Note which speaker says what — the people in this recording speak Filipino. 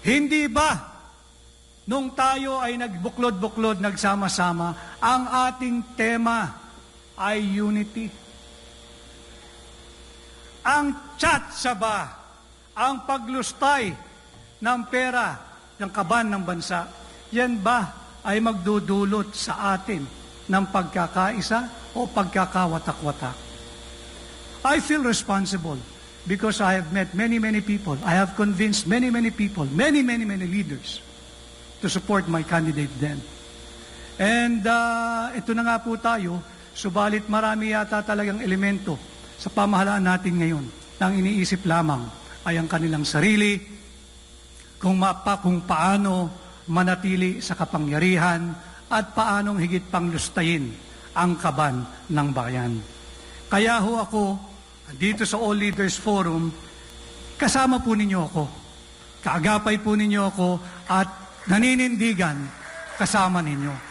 Speaker 1: Hindi ba nung tayo ay nagbuklod-buklod, nagsama-sama, ang ating tema ay unity? Ang chat sa ba, ang paglustay ng pera ng kaban ng bansa, yan ba ay magdudulot sa atin ng pagkakaisa o pagkakawatak-watak? I feel responsible because I have met many, many people. I have convinced many, many people, many, many, many leaders to support my candidate then. And uh, ito na nga po tayo, subalit marami yata talagang elemento sa pamahalaan natin ngayon na ang iniisip lamang ay ang kanilang sarili, kung, mapa, kung paano manatili sa kapangyarihan at paanong higit pang lustayin ang kaban ng bayan. Kaya ho ako, dito sa All Leaders Forum, kasama po ninyo ako. Kaagapay po ninyo ako at naninindigan kasama ninyo.